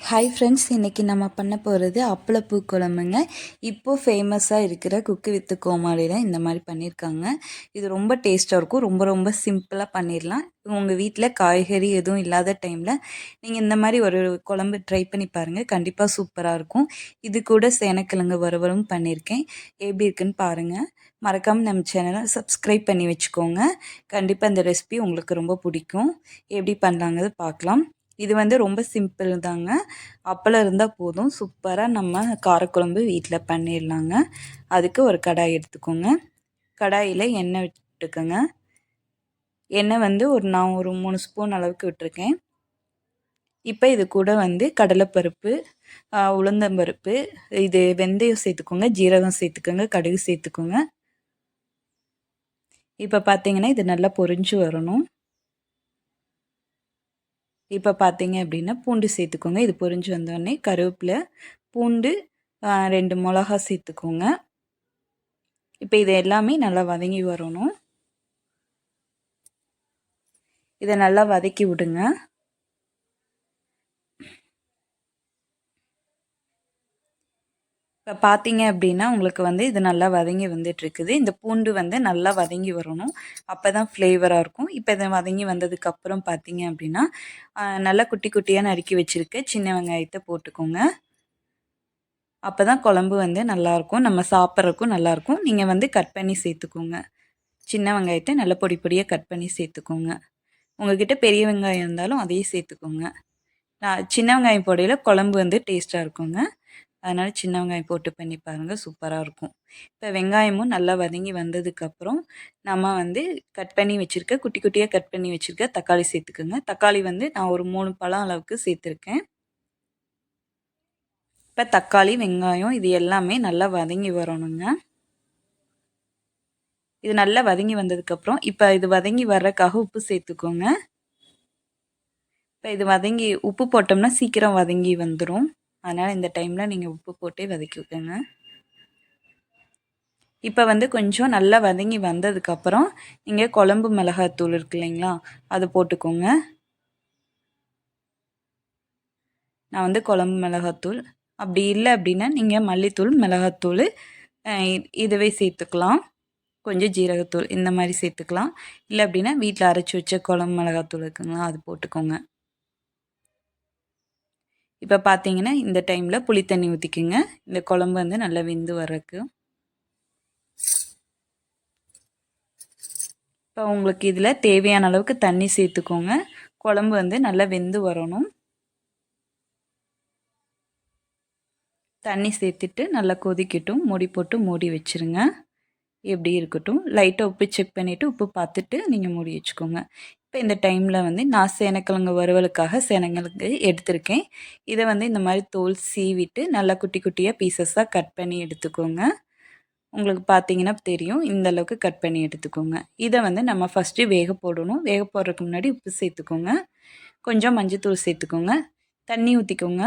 Hi friends இன்றைக்கி நம்ம பண்ண போகிறது அப்பளப்பூ குழம்புங்க இப்போது ஃபேமஸாக இருக்கிற குக்கு வித்து கோமாளியில் இந்த மாதிரி பண்ணியிருக்காங்க இது ரொம்ப டேஸ்ட்டாக இருக்கும். ரொம்ப ரொம்ப சிம்பிளாக பண்ணிடலாம் உங்கள் வீட்டில் காய்கறி எதுவும் இல்லாத டைமில் நீங்கள் இந்த மாதிரி ஒரு குழம்பு ட்ரை பண்ணி பாருங்கள் கண்டிப்பாக சூப்பராக இருக்கும். இது கூட சேனக்கிழங்கு வறுவலும் பண்ணியிருக்கேன் எப்படி இருக்குன்னு பாருங்கள் மறக்காமல் நம்ம சேனலை சப்ஸ்கிரைப் பண்ணி வச்சுக்கோங்க. கண்டிப்பாக இந்த ரெசிபி உங்களுக்கு ரொம்ப பிடிக்கும். எப்படி பண்ணலாங்கிறது பார்க்கலாம். இது வந்து ரொம்ப சிம்பிள் தாங்க. அப்பளம் இருந்தால் போதும். சூப்பராக நம்ம காரக்குழம்பு வீட்டில் பண்ணிடலாங்க. அதுக்கு ஒரு கடாய் எடுத்துக்கோங்க. கடாயில் எண்ணெய் விட்டுக்கோங்க. எண்ணெய் வந்து ஒரு நான் ஒரு மூணு ஸ்பூன் அளவுக்கு விட்டுருக்கேன். இப்போ இது கூட வந்து கடலைப்பருப்பு உளுந்தம்பருப்பு இது வெந்தயம் சேர்த்துக்கோங்க. ஜீரகம் சேர்த்துக்கோங்க. கடுகு சேர்த்துக்கோங்க. இப்போ பார்த்தீங்கன்னா இது நல்லா பொரிஞ்சு வரணும். இப்போ பார்த்தீங்க அப்படின்னா பூண்டு சேர்த்துக்கோங்க. இது பொரிஞ்சு வந்தோடனே கருவேப்பிலை பூண்டு ரெண்டு மிளகா சேர்த்துக்கோங்க. இப்போ இது எல்லாமே நல்லா வதங்கி வரணும். இதை நல்லா வதக்கி விடுங்க. இப்போ பார்த்தீங்க அப்படின்னா உங்களுக்கு வந்து இது நல்லா வதங்கி வந்துட்டுருக்குது. இந்த பூண்டு வந்து நல்லா வதங்கி வரணும். அப்போ தான் ஃப்ளேவராக இருக்கும். இப்போ இதை வதங்கி வந்ததுக்கப்புறம் பார்த்தீங்க அப்படின்னா நல்லா குட்டி குட்டியாக நறுக்கி வச்சுருக்க. சின்ன வெங்காயத்தை போட்டுக்கோங்க. அப்போ தான் குழம்பு வந்து நல்லாயிருக்கும் நம்ம சாப்பிட்றதுக்கும் நல்லாயிருக்கும் நீங்கள் வந்து கட் பண்ணி சேர்த்துக்கோங்க. சின்ன வெங்காயத்தை நல்லா பொடி பொடியாக கட் பண்ணி சேர்த்துக்கோங்க. உங்கள்கிட்ட பெரிய வெங்காயம் இருந்தாலும் அதையும் சேர்த்துக்கோங்க. நான் சின்ன வெங்காயம் போடையில் குழம்பு வந்து டேஸ்ட்டாக இருக்குங்க. அதனால் சின்ன வெங்காயம் போட்டு பண்ணி பாருங்கள் சூப்பராக இருக்கும். இப்போ வெங்காயமும் நல்லா வதங்கி வந்ததுக்கப்புறம் நம்ம வந்து கட் பண்ணி வச்சுருக்க குட்டி குட்டியாக கட் பண்ணி வச்சுருக்க தக்காளி சேர்த்துக்குங்க. தக்காளி வந்து நான் ஒரு மூணு பழம் அளவுக்கு சேர்த்துருக்கேன். இப்போ தக்காளி வெங்காயம் இது எல்லாமே நல்லா வதங்கி வரணுங்க. இது நல்லா வதங்கி வந்ததுக்கப்புறம் இப்போ இது வதங்கி வர்றதுக்காக உப்பு சேர்த்துக்கோங்க. இப்போ இது வதங்கி உப்பு போட்டோம்னா சீக்கிரம் வதங்கி வந்துடும் அதனால் இந்த டைமில் நீங்கள் உப்பு போட்டே வதக்கிக்கோங்க இப்போ வந்து கொஞ்சம் நல்லா வதங்கி வந்ததுக்கப்புறம் நீங்கள் குழம்பு மிளகாத்தூள் இருக்கு இல்லைங்களா அது போட்டுக்கோங்க. நான் வந்து குழம்பு மிளகாத்தூள் அப்படி இல்லை அப்படின்னா நீங்கள் மல்லித்தூள் மிளகாத்தூள் இதுவே சேர்த்துக்கலாம். கொஞ்சம் ஜீரகத்தூள் இந்த மாதிரி சேர்த்துக்கலாம். இல்லை அப்படின்னா வீட்டில் அரைச்சி வச்ச குழம்பு மிளகாத்தூள் இருக்குங்களா அது போட்டுக்கோங்க. இப்போ பார்த்தீங்கன்னா இந்த டைமில் புளி தண்ணி ஊற்றிக்குங்க இந்த குழம்பு வந்து நல்லா வெந்து வர்றதுக்கு. இப்போ உங்களுக்கு இதில் தேவையான அளவுக்கு தண்ணி சேர்த்துக்கோங்க. குழம்பு வந்து நல்லா வெந்து வரணும். தண்ணி சேர்த்துட்டு நல்லா கொதிக்கட்டும். மூடி போட்டு மூடி வச்சுருங்க. எப்படி இருக்கட்டும். லைட்டாக உப்பு செக் பண்ணிவிட்டு உப்பு பார்த்துட்டு நீங்கள் மூடி வச்சுக்கோங்க. இப்போ இந்த டைமில் வந்து நான் சேனக்கிழங்கு வறுவலுக்காக சேனக்கிழங்கு எடுத்திருக்கேன். இதை வந்து இந்த மாதிரி தோல் சீவிட்டு நல்லா குட்டி குட்டியாக பீசஸாக கட் பண்ணி எடுத்துக்கோங்க. உங்களுக்கு பார்த்தீங்கன்னா தெரியும் இந்த அளவுக்கு கட் பண்ணி எடுத்துக்கோங்க. இதை வந்து நம்ம ஃபஸ்ட்டு வேக போடணும். வேக போடுறதுக்கு முன்னாடி உப்பு சேர்த்துக்கோங்க. கொஞ்சம் மஞ்சத்தூள் சேர்த்துக்கோங்க. தண்ணி ஊற்றிக்கோங்க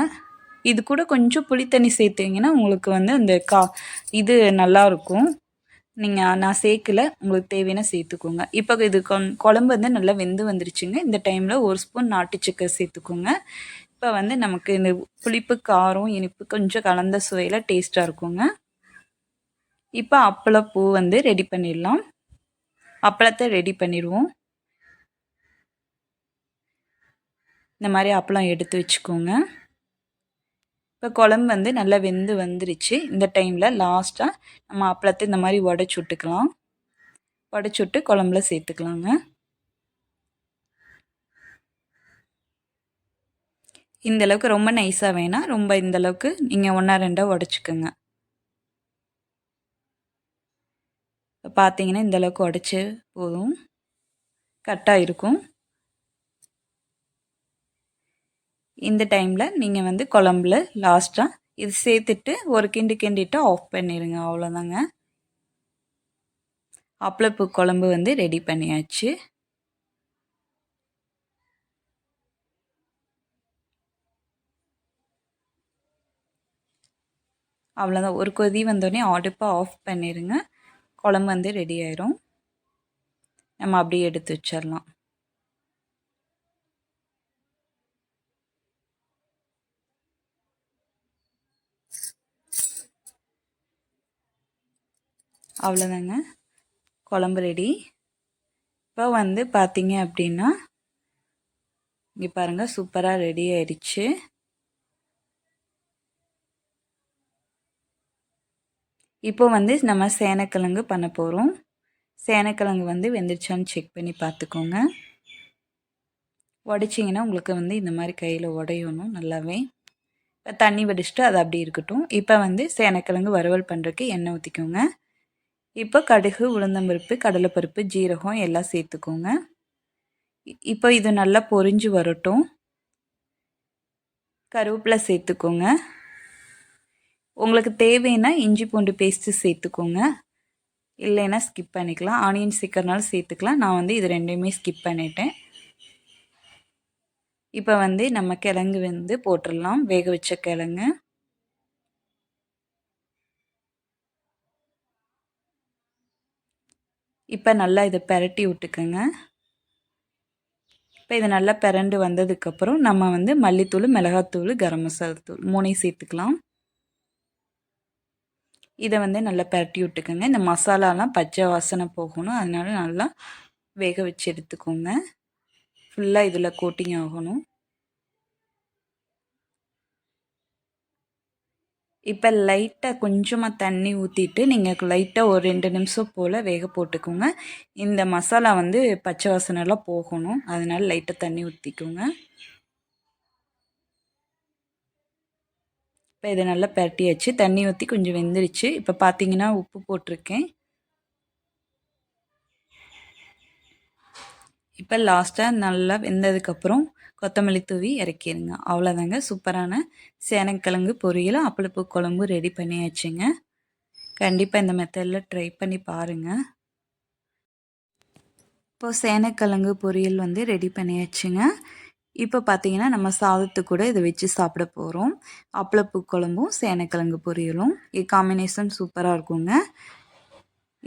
இது கூட கொஞ்சம் புளி தண்ணி சேர்த்திங்கன்னா உங்களுக்கு வந்து அந்த கா இது நல்லாயிருக்கும் நீங்கள் நான் சேர்க்கல. உங்களுக்கு தேவையான சேர்த்துக்கோங்க. இப்போ இது குழம்பு வந்து நல்லா வெந்து வந்துருச்சுங்க. இந்த டைமில் ஒரு ஸ்பூன் நாட்டு சக்கரை சேர்த்துக்கோங்க. இப்போ வந்து நமக்கு இந்த புளிப்பு காரம் இனிப்பு கொஞ்சம் கலந்த சுவையில் டேஸ்ட்டாக இருக்குங்க. இப்போ அப்பளப்பூ வந்து ரெடி பண்ணிடலாம். அப்பளத்தை ரெடி பண்ணிடுவோம். இந்த மாதிரி அப்பளம் எடுத்து வச்சுக்கோங்க. இப்போ குழம்பு வந்து நல்லா வெந்து வந்துருச்சு. இந்த டைமில் லாஸ்ட்டாக நம்ம அப்பளத்தை இந்த மாதிரி உடச்சி விட்டுக்கலாம். உடச்சி விட்டு குழம்புல சேர்த்துக்கலாங்க. இந்தளவுக்கு ரொம்ப நைஸாக வேணாம் ரொம்ப இந்த அளவுக்கு நீங்கள் ஒன்றா ரெண்டாக உடச்சிக்கோங்க. பார்த்தீங்கன்னா இந்தளவுக்கு உடச்சி போதும். கட்டாக இருக்கும். இந்த டைமில் நீங்கள் வந்து குழம்புல லாஸ்ட்டாக இது சேர்த்துட்டு ஒரு கிண்டு கிண்டிட்டு ஆஃப் பண்ணிடுங்க அவ்வளோதாங்க அப்பளப்பூ குழம்பு வந்து ரெடி பண்ணியாச்சு. அவ்வளோதான் ஒரு கொதி வந்தோடனே அடுப்பை ஆஃப் பண்ணிடுங்க குழம்பு வந்து ரெடி ஆயிரும். நம்ம அப்படியே எடுத்து வச்சிடலாம். அவ்வளோதாங்க. குழம்பு ரெடி இப்போ வந்து பார்த்தீங்க அப்படின்னா இங்கே பாருங்கள் சூப்பராக ரெடி ஆயிடுச்சு. இப்போ வந்து நம்ம சேனக்கிழங்கு பண்ண போகிறோம் சேனக்கிழங்கு வந்து வெந்துருச்சான்னு செக் பண்ணி பார்த்துக்கோங்க. உடைச்சிங்கன்னா உங்களுக்கு வந்து இந்த மாதிரி கையில் உடையணும் நல்லாவே. இப்போ தண்ணி வடிச்சிட்டு அது அப்படி இருக்கட்டும். இப்போ வந்து சேனக்கிழங்கு வறுவல் பண்ணுறதுக்கு எண்ணெய் ஊற்றிக்கோங்க இப்போ கடுகு உளுந்தம்பருப்பு கடலைப்பருப்பு ஜீரகம் எல்லாம் சேர்த்துக்கோங்க. இப்போ இது நல்லா பொரிஞ்சு வரட்டும். கருவேப்பிலை சேர்த்துக்கோங்க. உங்களுக்கு தேவைன்னா இஞ்சி பூண்டு பேஸ்ட்டு சேர்த்துக்கோங்க. இல்லைன்னா ஸ்கிப் பண்ணிக்கலாம். ஆனியன் சீக்கிரனாலும் சேர்த்துக்கலாம். நான் வந்து இது ரெண்டையுமே ஸ்கிப் பண்ணிட்டேன். இப்போ வந்து நம்ம கிழங்கு வந்து போட்டுடலாம். வேக வச்ச கிழங்கு. இப்போ நல்லா இதை பெரட்டி விட்டுக்கோங்க. இப்போ இது நல்லா பிறண்டு வந்ததுக்கப்புறம் நம்ம வந்து மல்லித்தூள் மிளகாத்தூள் கரம் மசாலா தூள் மூணையும் சேர்த்துக்கலாம். இதை வந்து நல்லா பரட்டி விட்டுக்கோங்க. இந்த மசாலாலாம் பச்சை வாசனை போகணும். அதனால நல்லா வேக வச்சு எடுத்துக்கோங்க. ஃபுல்லாக இதில் கோட்டிங் ஆகணும். இப்போ லைட்டாக கொஞ்சமாக தண்ணி ஊற்றிட்டு நீங்கள் லைட்டாக ஒரு ரெண்டு நிமிஷம் போல் வேக போட்டுக்கோங்க. இந்த மசாலா வந்து பச்சை வாசனைலாம் போகணும். அதனால் லைட்டாக தண்ணி ஊற்றிக்கோங்க இப்போ இதை நல்லா பரட்டியாச்சு. தண்ணி ஊற்றி கொஞ்சம் வெந்துருச்சு. இப்போ பார்த்தீங்கன்னா உப்பு போட்டிருக்கேன். இப்போ லாஸ்ட்டாக நல்லா வெந்ததுக்கப்புறம் கொத்தமல்லி தூவி இறக்கிடுங்க அவ்வளோதாங்க சூப்பரான சேனக்கிழங்கு பொரியல் அப்பளப்பூ குழம்பு ரெடி பண்ணியாச்சுங்க. கண்டிப்பாக இந்த மெத்தடில் ட்ரை பண்ணி பாருங்கள் இப்போது சேனக்கிழங்கு பொரியல் வந்து ரெடி பண்ணியாச்சுங்க. இப்போ பார்த்தீங்கன்னா நம்ம சாதத்து கூட இதை வச்சு சாப்பிட போகிறோம் அப்பளப்பூ குழம்பும் சேனக்கிழங்கு பொரியலும். இது காம்பினேஷன் சூப்பராக இருக்குங்க.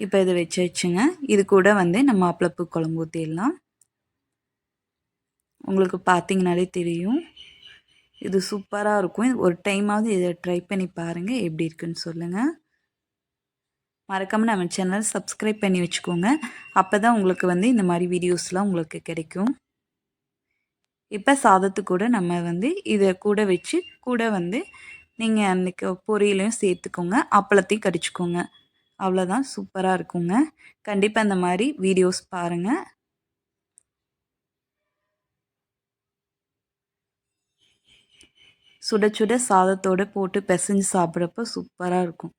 இப்போ இதை வச்சு வச்சுங்க இது கூட வந்து நம்ம அப்பளப்பூ குழம்பு ஊற்றிடலாம் உங்களுக்கு பார்த்தீங்கனாலே தெரியும். இது சூப்பராக இருக்கும். ஒரு டைமாவது இதை ட்ரை பண்ணி பாருங்கள் எப்படி இருக்குன்னு சொல்லுங்கள் மறக்காமல் நம்ம சேனல் சப்ஸ்கிரைப் பண்ணி வச்சுக்கோங்க. அப்போ தான் உங்களுக்கு வந்து இந்த மாதிரி வீடியோஸ்லாம் உங்களுக்கு கிடைக்கும். இப்போ சாதத்து கூட நம்ம வந்து இதை கூட வச்சு கூட வந்து நீங்கள் அன்றைக்கி பொரியலையும் சேர்த்துக்கோங்க. அப்பளத்தையும் கடிச்சிக்கோங்க. அவ்வளோதான் சூப்பராக இருக்குங்க. கண்டிப்பாக இந்த மாதிரி வீடியோஸ் பாருங்கள் சுட சுட சாதத்தோடு போட்டு பிசைஞ்சு சாப்பிட்றப்ப சூப்பராக இருக்கும்.